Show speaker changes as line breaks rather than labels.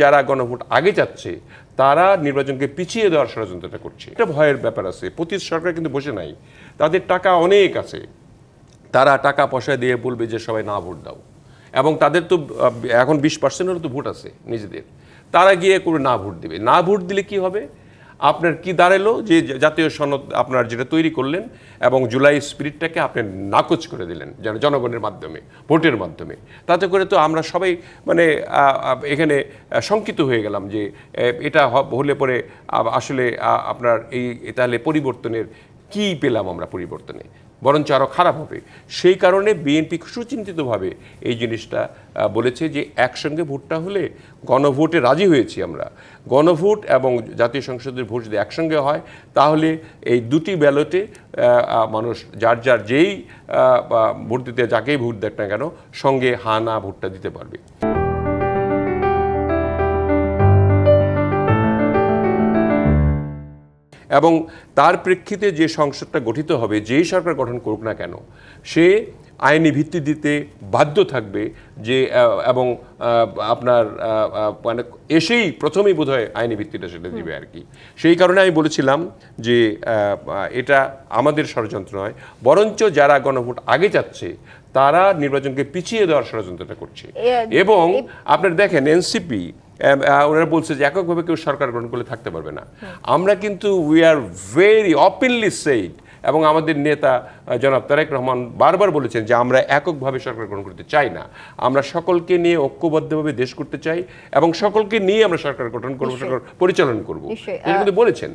যারা গণভোট আগে যাচ্ছে, তারা নির্বাচনকে পিছিয়ে দেওয়ার ষড়যন্ত্রটা করছে। এটা ভয়ের ব্যাপার আছে। প্রতি সরকার কিন্তু বসে নাই। তাদের টাকা অনেক আছে। তারা টাকা পয়সা দিয়ে বলবে যে, সবাই না ভোট দাও। এবং তাদের তো এখন বিশ পার্সেন্টেরও তো ভোট আছে নিজেদের। তারা গিয়ে করে না ভোট দিবে। না ভোট দিলে কি হবে? আপনার কি দাঁড়াল যে জাতীয় সনদ আপনার যেটা তৈরি করলেন এবং জুলাই স্পিরিটটাকে আপনি নাকচ করে দিলেন যেন জনগণের মাধ্যমে, ভোটের মাধ্যমে। তাতে করে তো আমরা সবাই মানে এখানে শঙ্কিত হয়ে গেলাম যে এটা হলে পরে আসলে আপনার এই তাহলে পরিবর্তনের কি পেলাম আমরা পরিবর্তনে? বরঞ্চ আরও খারাপ হবে। সেই কারণে বিএনপি সুচিন্তিতভাবে এই জিনিসটা বলেছে যে একসঙ্গে ভোটটা হলে গণভোটে রাজি হয়েছি আমরা। গণভোট এবং জাতীয় সংসদের ভোট যদি একসঙ্গে হয়, তাহলে এই দুটি ব্যালটে মানুষ যার যার যেই ভোট দিতে যাকেই ভোট দেখ না কেন, সঙ্গে হা না ভোটটা দিতে পারবে। এবং তার প্রেক্ষিতে যে সংসদটা গঠিত হবে যেই সরকার গঠন করুক না কেন সে আইনি ভিত্তি দিতে বাধ্য থাকবে যে এবং আপনার মানে এসেই প্রথমেই বোধহয় আইনি ভিত্তিটা সেটা দিবে আর কি। সেই কারণে আমি বলেছিলাম যে এটা আমাদের ষড়যন্ত্র নয় বরঞ্চ যারা গণভোট আগে যাচ্ছে তারা নির্বাচনকে পিছিয়ে দেওয়ার ষড়যন্ত্রটা করছে। এবং আপনার দেখেন এনসিপি ওনারা বলছে যে এককভাবে কেউ সরকার গ্রহণ করলে থাকতে পারবে না। আমরা কিন্তু we are very openly said এবং আমাদের নেতা জনাব তারেক রহমান বারবার বলেছেন যে আমরা এককভাবে সরকার গ্রহণ করতে চাই না। আমরা সকলকে নিয়ে ঐক্যবদ্ধভাবে দেশ করতে চাই এবং সকলকে নিয়ে আমরা সরকার গঠন করব সরকার পরিচালন করব। বলেছেন।